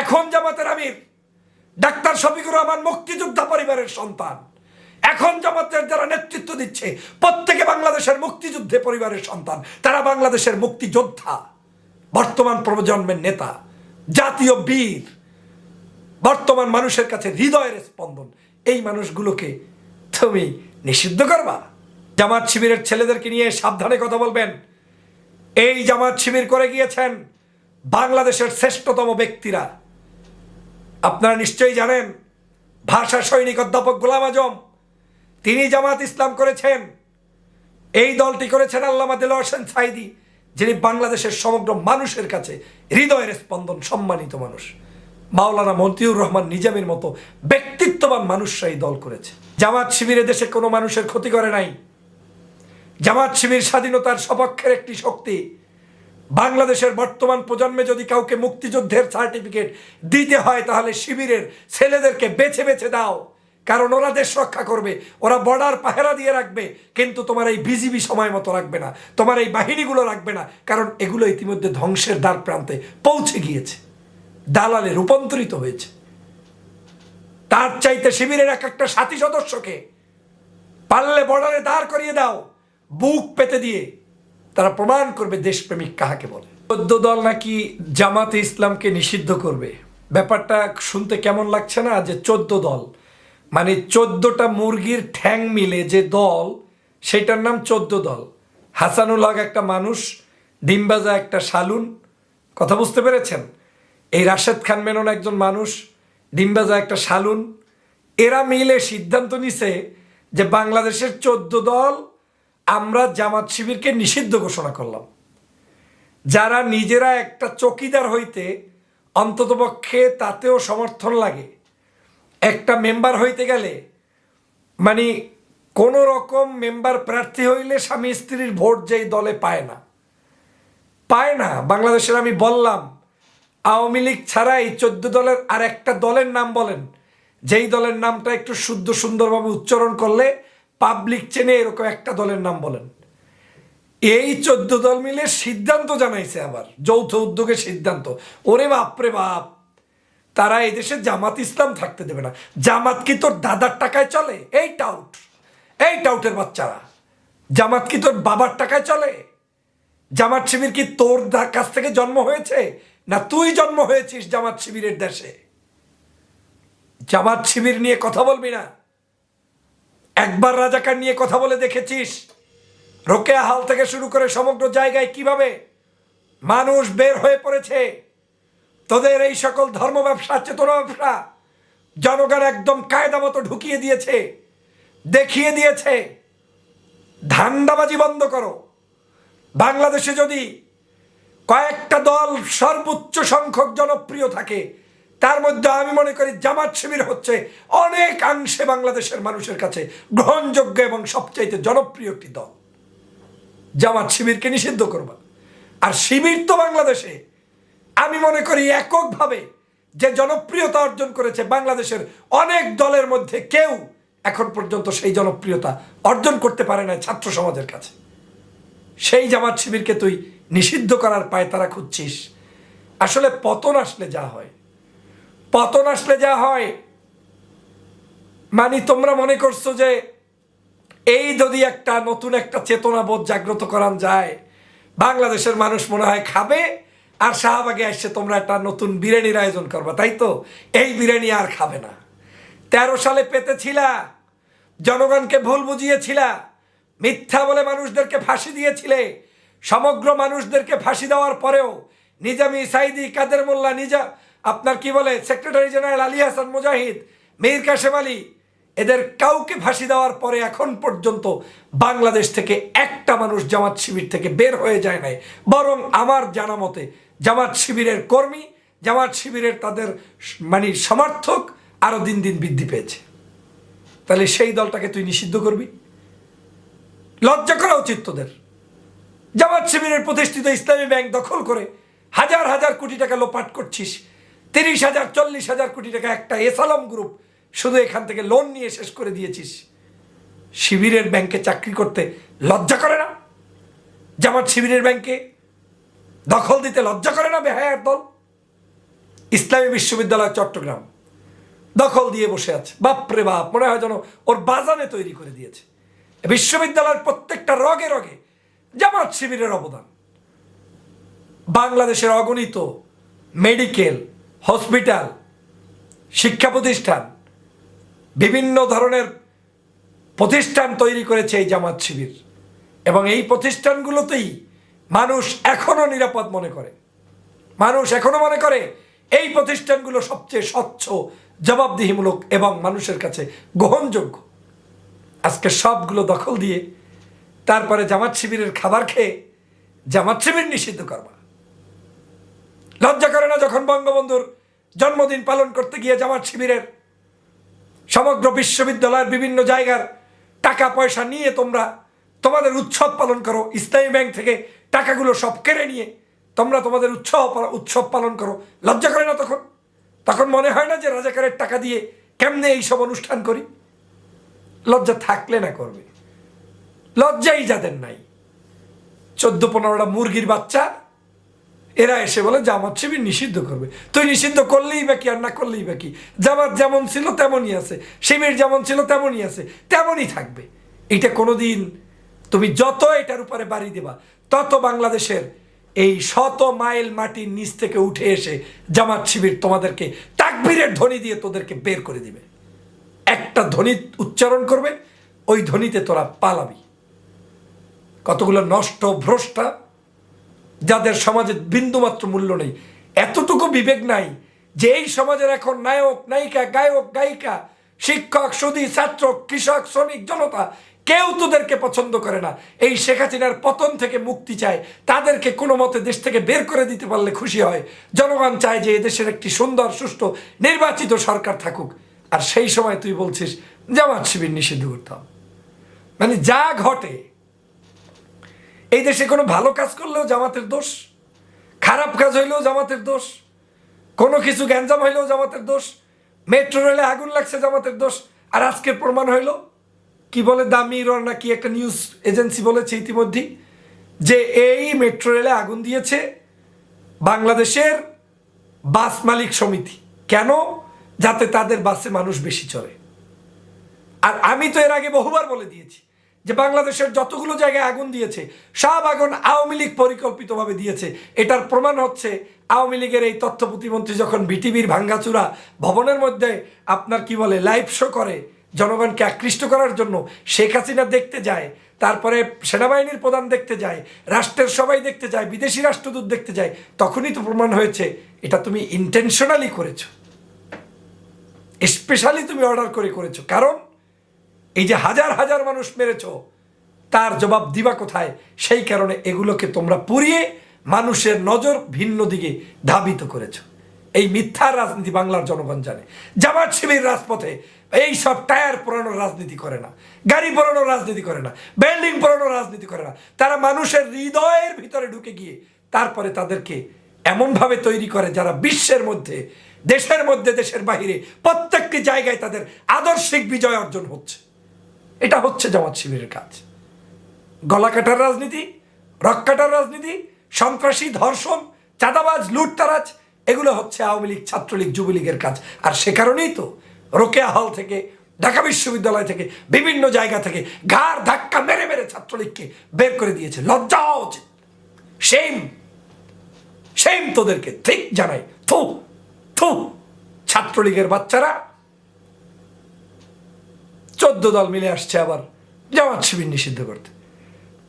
এখন জামাতের আমির, ডাক্তার শফিকুর রহমান মুক্তিযোদ্ধা পরিবারের সন্তান। এখন জামাতের যারা নেতৃত্ব দিচ্ছে, প্রত্যেকে বাংলাদেশের মুক্তিযুদ্ধে পরিবারের সন্তান। তারা বাংলাদেশের মুক্তিযোদ্ধা, বর্তমান প্রজন্মের নেতা, জাতীয় বীর, বর্তমান মানুষের কাছে হৃদয়ের স্পন্দন। এই মানুষগুলোকে তুমি নিষিদ্ধ করবা? জামাত শিবিরের ছেলেদেরকে নিয়ে সাবধানে কথা বলবেন। এই জামাত শিবির করে গিয়েছেন বাংলাদেশের শ্রেষ্ঠতম ব্যক্তিরা। আপনারা নিশ্চয়ই জানেন, ভাষা সৈনিক অধ্যাপক গোলাম আজম, তিনি জামাত ইসলাম করেছেন। এই দলটি করেছেন আল্লামা দিল হোসেন সাইদি যিনি বাংলাদেশের সমগ্র মানুষের কাছে হৃদয়ের স্পন্দন, সম্মানিত মানুষ। মাওলানা মন্তিউর রহমান নিজামের মতো ব্যক্তিত্ববান মানুষরা এই দল করেছে। জামাত শিবিরে দেশে কোনো মানুষের ক্ষতি করে নাই। জামাত শিবির স্বাধীনতার সপক্ষের একটি শক্তি বাংলাদেশের বর্তমান প্রজন্মে যদি কাউকে মুক্তিযুদ্ধের সার্টিফিকেট দিতে হয়, তাহলে শিবিরের ছেলেদেরকে বেছে বেছে দাও। কারণ ওরা দেশ রক্ষা করবে, ওরা বর্ডার পাহারা দিয়ে রাখবে, কিন্তু তোমার এই বিজিবি সময় মতো রাখবে না, তোমার এই বাহিনীগুলো রাখবে না। কারণ এগুলো ইতিমধ্যে ধ্বংসের দ্বার প্রান্তে পৌঁছে গিয়েছে, দালালে রূপান্তরিত হয়েছে। তার চাইতে শিবিরের এক একটা সাথী সদস্যকে পারলে বর্ডারে দাঁড় করিয়ে দাও, বুক পেতে দিয়ে তারা প্রমাণ করবে দেশপ্রেমিক কাহাকে বলে। চোদ্দ দল নাকি জামাতে ইসলামকে নিষিদ্ধ করবে? ব্যাপারটা শুনতে কেমন লাগছে না? যে চোদ্দ দল। মানে চোদ্দটা মুরগির ঠ্যাং মিলে যে দল, সেটার নাম চোদ্দ দল। হাসানুল হক একটা মানুষ, ডিমবাজা একটা শালুন। কথা বুঝতে পেরেছেন? এই রাশেদ খান মেনন একজন মানুষ, ডিমবাজা একটা শালুন। এরা মিলে সিদ্ধান্ত নিছে যে বাংলাদেশের চোদ্দ দল আমরা জামাত শিবিরকে নিষিদ্ধ ঘোষণা করলাম। যারা নিজেরা একটা চকিদার হইতে অন্ততপক্ষে তাতেও সমর্থন লাগে। একটা মেম্বার হইতে গেলে মানে কোনো রকম মেম্বার প্রার্থী হইলে স্বামী স্ত্রীর ভোট যেই দলে পায় না। পায় না। বাংলাদেশের আমি বললাম, আওয়ামী লীগ ছাড়া এই চোদ্দ দলের আর একটা দলের নাম বলেন। যেই দলের নামটা একটু শুদ্ধ সুন্দরভাবে উচ্চারণ করলে পাবলিক চেনে এরকম একটা দলের নাম বলেন। এই চোদ্দ দল মিলে সিদ্ধান্ত জানাইছে আবার, যৌথ উদ্যোগে সিদ্ধান্ত। ওরে বাপরে বাপ, তারা এই দেশে জামাত ইসলাম থাকতে দেবে না। জামাত কি তোর দাদার টাকায় চলে? এই টাউট এই টাউটের বাচ্চারা। জামাত কি তোর বাবার টাকায় চলে? জামাত শিবির কি তোর কাছ থেকে জন্ম হয়েছে? না তুই জন্ম হয়েছিস জামাত শিবিরের দেশে? জামাত শিবির নিয়ে কথা বলবি না। একবার রাজাকার নিয়ে কথা বলে দেখেছিস? রোকেয়া হাল থেকে শুরু করে সমগ্র জায়গায় কীভাবে মানুষ বের হয়ে পড়েছে? তোদের এই সকল ধর্ম ব্যবসা, চেতনা ব্যবসা জনগণ একদম কায়দা মতো ঢুকিয়ে দিয়েছে, দেখিয়ে দিয়েছে। ধান্দাবাজি বন্ধ করো। বাংলাদেশে যদি কয়েকটা দল সর্বোচ্চ সংখ্যক জনপ্রিয় থাকে তার মধ্যে আমি মনে করি জামাত শিবির হচ্ছে অনেকাংশে বাংলাদেশের মানুষের কাছে গ্রহণযোগ্য এবং সবচাইতে জনপ্রিয় একটি দল। জামাত শিবিরকে নিষিদ্ধ করবা। আর শিবির তো বাংলাদেশে। আমি মনে করি এককভাবে যে জনপ্রিয়তা অর্জন করেছে বাংলাদেশের অনেক দলের মধ্যে কেউ এখন পর্যন্ত সেই জনপ্রিয়তা অর্জন করতে পারে না ছাত্র সমাজের কাছে। সেই জামাত শিবিরকে তুই নিষিদ্ধ করার পায় তারা খুঁজছিস। আসলে পতন আসলে যা হয় পতন আসলে যা হয়। মানে তোমরা মনে করছ যে এই যদি একটা নতুন একটা চেতনাবোধ জাগ্রত করান যায়, বাংলাদেশের মানুষ মনে হয় খাবে, আর শাহবাগে আসছে তোমরা একটা নতুন বিরিয়ানির আয়োজন করবা, তাই তো? এই বিরিয়ানি আর খাবে না। তেরো সালে পেতেছিলা, জনগণকে ভুল বুঝিয়েছিলা, মিথ্যা বলে মানুষদেরকে ফাঁসি দিয়েছিলে, সমগ্র মানুষদেরকে ফাঁসি দেওয়ার পরেও নিজামি সাইদি কাদের মোল্লা নিজা আপনার কি বলে? সেক্রেটারি জেনারেল আলী হাসান মুজাহিদ মীর কাশেম আলী, এদের কাউকে ফাঁসি দেওয়ার পরে এখন পর্যন্ত বাংলাদেশ থেকে একটা মানুষ জামাত শিবির থেকে বের হয়ে যায় নাই। বরং আমার জানা মতে জামাত শিবিরের কর্মী, জামাত শিবিরের তাদের মানে সমর্থক আরও দিন দিন বৃদ্ধি পেয়েছে। তাহলে সেই দলটাকে তুই নিষিদ্ধ করবি? লজ্জা করা উচিত তোদের। জামাত শিবিরের প্রতিষ্ঠিত ইসলামী ব্যাংক দখল করে হাজার হাজার কোটি টাকা লোপাট করছিস। তিরিশ হাজার, চল্লিশ হাজার কোটি টাকা একটা এসালম গ্রুপ শুধু এখান থেকে লোন নিয়ে শেষ করে দিয়েছিস। শিবিরের ব্যাংকে চাকরি করতে লজ্জা করে না? জামাত শিবিরের ব্যাংকে দখল দিতে লজ্জা করে না বেহায়ার দল? ইসলামী বিশ্ববিদ্যালয় চট্টগ্রাম দখল দিয়ে বসে আছে। বাপরে বাপ, মনে হয় যেন ওর বাজানে তৈরি করে দিয়েছে। বিশ্ববিদ্যালয়ের প্রত্যেকটা রগে রগে জামাত শিবিরের অবদান। বাংলাদেশের অগণিত মেডিকেল হসপিটাল, শিক্ষা প্রতিষ্ঠান, বিভিন্ন ধরনের প্রতিষ্ঠান তৈরি করেছে এই জামাত শিবির। এবং এই প্রতিষ্ঠানগুলোতেই মানুষ এখনও নিরাপদ মনে করে। মানুষ এখনও মনে করে এই প্রতিষ্ঠানগুলো সবচেয়ে স্বচ্ছ, জবাবদিহিমূলক এবং মানুষের কাছে গ্রহণযোগ্য। আজকে সবগুলো দখল দিয়ে তারপরে জামাত শিবিরের খাবার খেয়ে জামাত শিবির নিষিদ্ধ করবা লজ্জা করে না যখন বঙ্গবন্ধুর জন্মদিন পালন করতে গিয়ে জামাত শিবিরের সমগ্র বিশ্ববিদ্যালয়ের বিভিন্ন জায়গার টাকা পয়সা নিয়ে তোমরা তোমাদের উৎসব পালন করো, ইসলামী ব্যাংক থেকে টাকাগুলো সব কেড়ে নিয়ে তোমরা তোমাদের উৎসব উৎসব পালন করো। লজ্জা করে না তখন? তখন মনে হয় না যে রাজাকারের টাকা দিয়ে কেমনে এইসব অনুষ্ঠান করি? লজ্জা থাকলে না করবে। লজ্জাই যাদের নাই। চোদ্দ পনেরোটা মুরগির বাচ্চা এরা এসে বলে জামাত শিবির নিষিদ্ধ করবে। তুই নিষিদ্ধ করলেই বা কি আর না করলেই বা কি? জামাত যেমন ছিল তেমনই আছে, শিবির যেমন ছিল তেমনই আছে, তেমনই থাকবে। এটা কোনোদিন তুমি যত এটার উপরে বাড়ি দেবা, তত বাংলাদেশের এই শত মাইল মাটির নিচ থেকে উঠে এসে জামাত শিবির তোমাদেরকে তাকবীরের ধ্বনি দিয়ে তোদেরকে বের করে দিবে। একটা ধ্বনি উচ্চারণ করবে, ওই ধ্বনিতে তোরা পালাবি। কতগুলো নষ্ট ভ্রষ্টা যাদের সমাজে বিন্দুমাত্র মূল্য নেই। এতটুকু বিবেক নাই যে এই সমাজের এখন নায়ক, নায়িকা, গায়ক, গায়িকা, শিক্ষক সুদী ছাত্র কৃষক, শ্রমিক, জনতা, কেউ তোদেরকে পছন্দ করে না। এই শেখ হাসিনার পতন থেকে মুক্তি চায়, তাদেরকে কোনো মতে দেশ থেকে বের করে দিতে পারলে খুশি হয়। জনগণ চায় যে এদেশের একটি সুন্দর, সুষ্ঠু, নির্বাচিত সরকার থাকুক। আর সেই সময় তুই বলছিস, জামাত শিবির নিষিদ্ধ করতাম মানে যা ঘটে এই দেশে কোনো ভালো কাজ করলেও জামাতের দোষ, খারাপ কাজ হইলেও জামাতের দোষ, কোনো কিছু গ্যাঞ্জাম হইলেও জামাতের দোষ, মেট্রো রেলে আগুন লাগছে জামাতের দোষ, আর আজকে প্রমাণ হইল, কি বলে দামি রর না কি একটা নিউজ এজেন্সি বলেছে ইতিমধ্যেই যে এই মেট্রো রেলে আগুন দিয়েছে বাংলাদেশের বাস মালিক সমিতি। কেন? যাতে তাদের বাসে মানুষ বেশি চড়ে। আর আমি তো এর আগে বহুবার বলে দিয়েছি যে বাংলাদেশের যতগুলো জায়গায় আগুন দিয়েছে, সব আগুন আওয়ামী লীগ পরিকল্পিতভাবে দিয়েছে। এটার প্রমাণ হচ্ছে আওয়ামী লীগের এই তথ্য প্রতিমন্ত্রী যখন বিটিভির ভাঙ্গাচুরা ভবনের মধ্যে আপনার কি বলে লাইভ শো করে, জনগণকে আকৃষ্ট করার জন্য শেখ হাসিনা দেখতে যায়, তারপরে সেনাবাহিনীর প্রধান দেখতে যায়, রাষ্ট্রের সবাই দেখতে যায়, বিদেশি রাষ্ট্রদূত দেখতে যায়, তখনই তো প্রমাণ হয়েছে এটা তুমি ইন্টেনশনালি করেছ। স্পেশালি তুমি অর্ডার করে করেছ। কারণ এই যে হাজার হাজার মানুষ মেরেছ, তার জবাব দিবা কোথায়? সেই কারণে এগুলোকে তোমরা পুড়িয়ে মানুষের নজর ভিন্ন দিকে ধাবিত করেছ। এই মিথ্যার রাজনীতি বাংলার জনগণ জানে। জামাত শিবির রাজপথে এই সব টায়ার পোড়ানোর রাজনীতি করে না, গাড়ি পোড়ানোর রাজনীতি করে না, বিল্ডিং পোড়ানোর রাজনীতি করে না। তারা মানুষের হৃদয়ের ভিতরে ঢুকে গিয়ে তারপরে তাদেরকে এমনভাবে তৈরি করে যারা বিশ্বের মধ্যে, দেশের মধ্যে, দেশের বাহিরে প্রত্যেকটি জায়গায় তাদের আদর্শিক বিজয় অর্জন হচ্ছে। এটা হচ্ছে জামাত শিবিরের কাজ। গলা কাটার রাজনীতি, রক কাটার রাজনীতি, সন্ত্রাসী, ধর্ষণ, চাঁদাবাজ, লুটতারাজ, এগুলো হচ্ছে আওয়ামী লীগ, ছাত্রলীগ, যুবলীগের কাজ। আর সে কারণেই তো রোকেয়া হল থেকে, ঢাকা বিশ্ববিদ্যালয় থেকে, বিভিন্ন জায়গা থেকে ঘাড় ধাক্কা মেরে মেরে ছাত্রলীগকে বের করে দিয়েছে। লজ্জা হওয়া উচিত। সেম সেম তোদেরকে। ঠিক জানাই। থু থু। ছাত্রলীগের বাচ্চারা চোদ্দ দল মিলে আসছে আবার। জামাত শিবির নিষিদ্ধ করতে।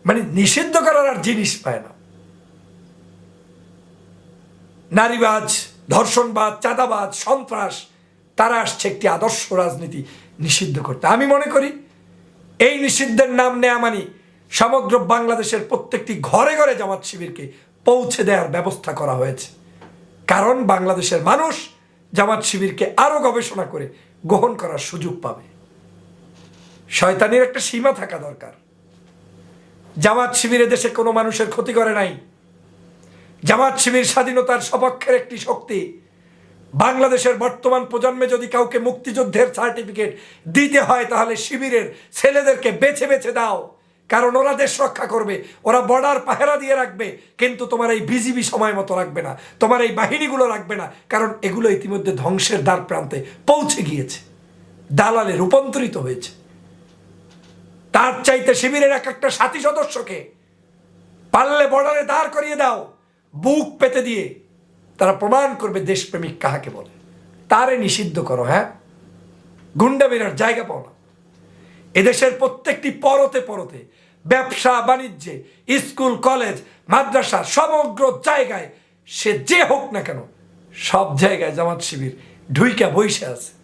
মানে নিষিদ্ধ করার আর জিনিস পায় না। নারীবাজ ধর্ষণবাদ চাঁদাবাজ, সন্ত্রাস, তারা আসছে একটি আদর্শ রাজনীতি নিষিদ্ধ করতে। আমি মনে করি, এই নিষিদ্ধের নাম নেয়া মানে সমগ্র বাংলাদেশের প্রত্যেকটি ঘরে ঘরে জামাত শিবিরকে পৌঁছে দেওয়ার ব্যবস্থা করা হয়েছে। কারণ বাংলাদেশের মানুষ জামাত শিবিরকে আরও গবেষণা করে গ্রহণ করার সুযোগ পাবে। শয়তানির একটা সীমা থাকা দরকার। জামাত শিবিরে দেশে কোনো মানুষের ক্ষতি করে নাই। জামাত শিবির স্বাধীনতার সপক্ষের একটি শক্তি। বাংলাদেশের বর্তমান প্রজন্মে যদি কাউকে মুক্তিযুদ্ধের সার্টিফিকেট দিতে হয়, তাহলে শিবিরের ছেলেদেরকে বেছে বেছে দাও। কারণ ওরা দেশ রক্ষা করবে, ওরা বর্ডার পাহারা দিয়ে রাখবে, কিন্তু তোমার এই বিজিবি সময় মতো রাখবে না, তোমার এই বাহিনীগুলো রাখবে না, কারণ এগুলো ইতিমধ্যে ধ্বংসের দ্বার প্রান্তে পৌঁছে গিয়েছে, দালালে রূপান্তরিত হয়েছে। তার চাইতে শিবিরের এক একটা সাথী সদস্যকে পারলে বর্ডারে দাঁড় করিয়ে দাও, বুক পেতে দিয়ে তারা প্রমাণ করবে দেশপ্রেমিক কাহাকে বলে। তারে নিষিদ্ধ করো হ্যাঁ? গুন্ডা বেরার জায়গা পাও না। এদেশের প্রত্যেকটি পরতে পরতে ব্যবসা, বাণিজ্যে, স্কুল, কলেজ, মাদ্রাসা সমগ্র জায়গায় সে যে হোক না কেন সব জায়গায় জামাত শিবির ঢুইকা বইসে আছে।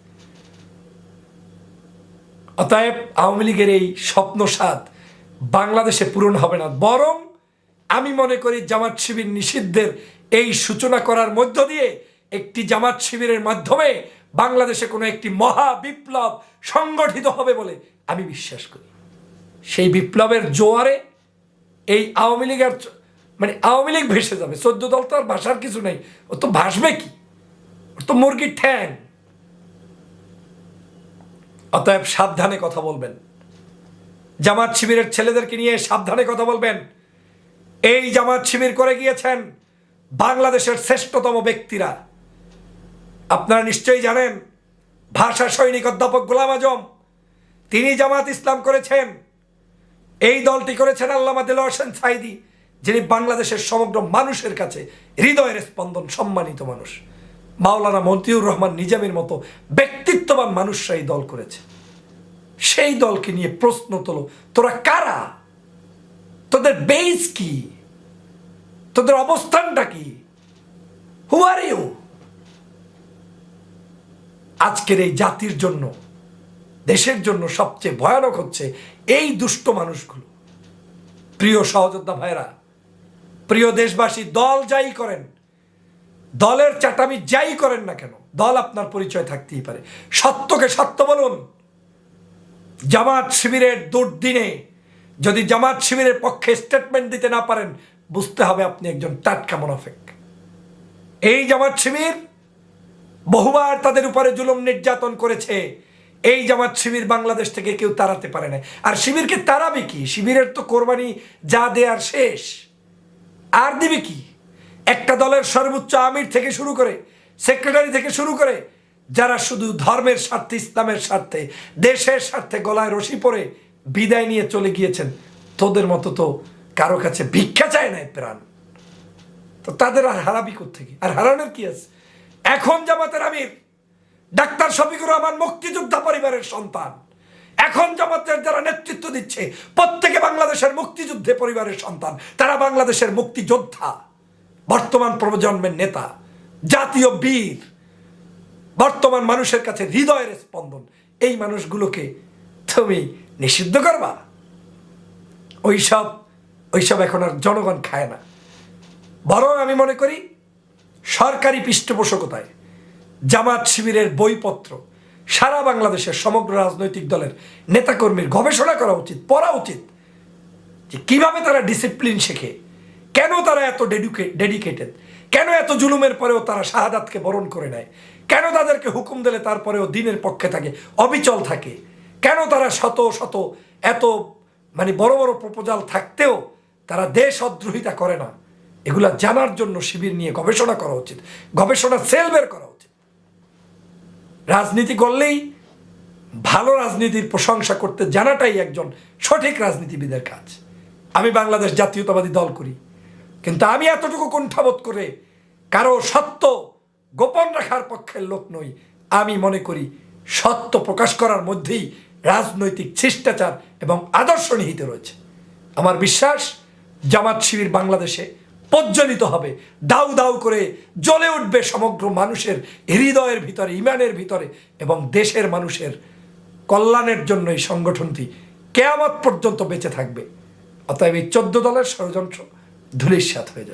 অতএব আওয়ামী লীগের এই স্বপ্ন স্বাদ বাংলাদেশে পূরণ হবে না। বরং আমি মনে করি জামাত শিবির নিষিদ্ধের এই সূচনা করার মধ্য দিয়ে একটি জামাত শিবিরের মাধ্যমে বাংলাদেশে কোনো একটি মহা বিপ্লব সংগঠিত হবে বলে আমি বিশ্বাস করি। সেই বিপ্লবের জোয়ারে এই আওয়ামী লীগের চ- মানে আওয়ামী লীগ ভেসে যাবে। চোদ্দ দল তো আর ভাষার কিছু নেই। ও তো ভাসবে কি? ওর তো মুরগির ঠ্যাং। অতএব সাবধানে কথা বলবেন। জামাত শিবিরের ছেলেদেরকে নিয়ে সাবধানে কথা বলবেন। এই জামাত শিবির করে গিয়েছেন বাংলাদেশের শ্রেষ্ঠতম ব্যক্তিরা। আপনারা নিশ্চয়ই জানেন, ভাষা সৈনিক অধ্যাপক গোলাম আজম, তিনি জামাত ইসলাম করেছেন। এই দলটি করেছেন আল্লামা দিল হোসেন সাইদি যিনি বাংলাদেশের সমগ্র মানুষের কাছে হৃদয়ের স্পন্দন সম্মানিত মানুষ। মাওলানা মন্তিউর রহমান নিজামের মতো ব্যক্তিত্ববান মানুষরা এই দল করেছে। সেই দলকে নিয়ে প্রশ্ন তোলো, তোরা কারা? তোদের বেস কি? তোদের অবস্থানটা কি? হু আর ইউ আজকের এই জাতির জন্য, দেশের জন্য সবচেয়ে ভয়ানক হচ্ছে এই দুষ্ট মানুষগুলো। প্রিয় সহযোদ্ধা ভাইরা, প্রিয় দেশবাসী, দল যাই করেন দলের চাটামি যাই করেন না কেন, দল আপনার পরিচয় থাকতেই পারে। সত্যকে সত্য বলুন। জামাত শিবিরের দুর্দিনে যদি জামাত শিবিরের পক্ষে স্টেটমেন্ট দিতে না পারেন, বুঝতে হবে আপনি একজন টাটকা মুনাফেক। এই জামাত শিবির বহুবার তাদের উপরে জুলুম নির্যাতন করেছে। এই জামাত শিবির বাংলাদেশ থেকে কেউ তাড়াতে পারে না আর শিবিরকে তাড়াবে কি? শিবিরের তো কোরবানি যা দেয়ার শেষ। আর দিবে কি? একটা দলের সর্বোচ্চ আমির থেকে শুরু করে, সেক্রেটারি থেকে শুরু করে, যারা শুধু ধর্মের স্বার্থে, ইসলামের স্বার্থে, দেশের স্বার্থে গলায় রশি পরে বিদায় নিয়ে চলে গিয়েছেন, তোদের মতো তো কারও কাছে ভিক্ষা চায় না প্রাণ। তো তাদের আর হারাবি থেকে আর হারানোর কি আছে? এখন জামাতের আমির, ডাক্তার শফিকুর রহমান মুক্তিযোদ্ধা পরিবারের সন্তান। এখন জামাতের যারা নেতৃত্ব দিচ্ছে, প্রত্যেকে বাংলাদেশের মুক্তিযুদ্ধে পরিবারের সন্তান, তারা বাংলাদেশের মুক্তিযোদ্ধা। বর্তমান প্রজন্মের নেতা, জাতীয় বীর, বর্তমান মানুষের কাছে হৃদয়ের স্পন্দন, এই মানুষগুলোকে তুমি নিষিদ্ধ করবা? ওইসব ওইসব এখন আর জনগণ খায় না। বরং আমি মনে করি সরকারি পৃষ্ঠপোষকতায়, জামাত শিবিরের বইপত্র, সারা বাংলাদেশের সমগ্র রাজনৈতিক দলের নেতাকর্মীর গবেষণা করা উচিত, পড়া উচিত যে কীভাবে তারা ডিসিপ্লিন শেখে। কেন তারা এত ডেডিকেটেড কেন এত জুলুমের পরেও তারা শাহাদাতকে বরণ করে নেয়? কেন তাদেরকে হুকুম দিলে তারপরেও দিনের পক্ষে থাকে, অবিচল থাকে? কেন তারা শত শত এত মানে বড় বড় প্রপোজাল থাকতেও তারা দেশ অদ্রোহিতা করে না? এগুলা জানার জন্য শিবির নিয়ে গবেষণা করা উচিত। গবেষণা সেল বের করা উচিত। রাজনীতি করলেই ভালো রাজনীতির প্রশংসা করতে জানাটাই একজন সঠিক রাজনীতিবিদের কাজ। আমি বাংলাদেশ জাতীয়তাবাদী দল করি। কিন্তু আমি এতটুকু কুণ্ঠাবোধ করে কারও সত্য গোপন রাখার পক্ষের লোক নই। আমি মনে করি সত্য প্রকাশ করার মধ্যেই রাজনৈতিক শিষ্টাচার এবং আদর্শ নিহিত রয়েছে। আমার বিশ্বাস, জামাত শিবির বাংলাদেশে প্রজ্বলিত হবে। দাউ দাউ করে জ্বলে উঠবে সমগ্র মানুষের হৃদয়ের ভিতরে, ইমানের ভিতরে এবং দেশের মানুষের কল্যাণের জন্য এই সংগঠনটি কেয়ামত পর্যন্ত বেঁচে থাকবে। অতএব এই চোদ্দ দলের ষড়যন্ত্র ধূলিসাৎ হয়ে যাবে।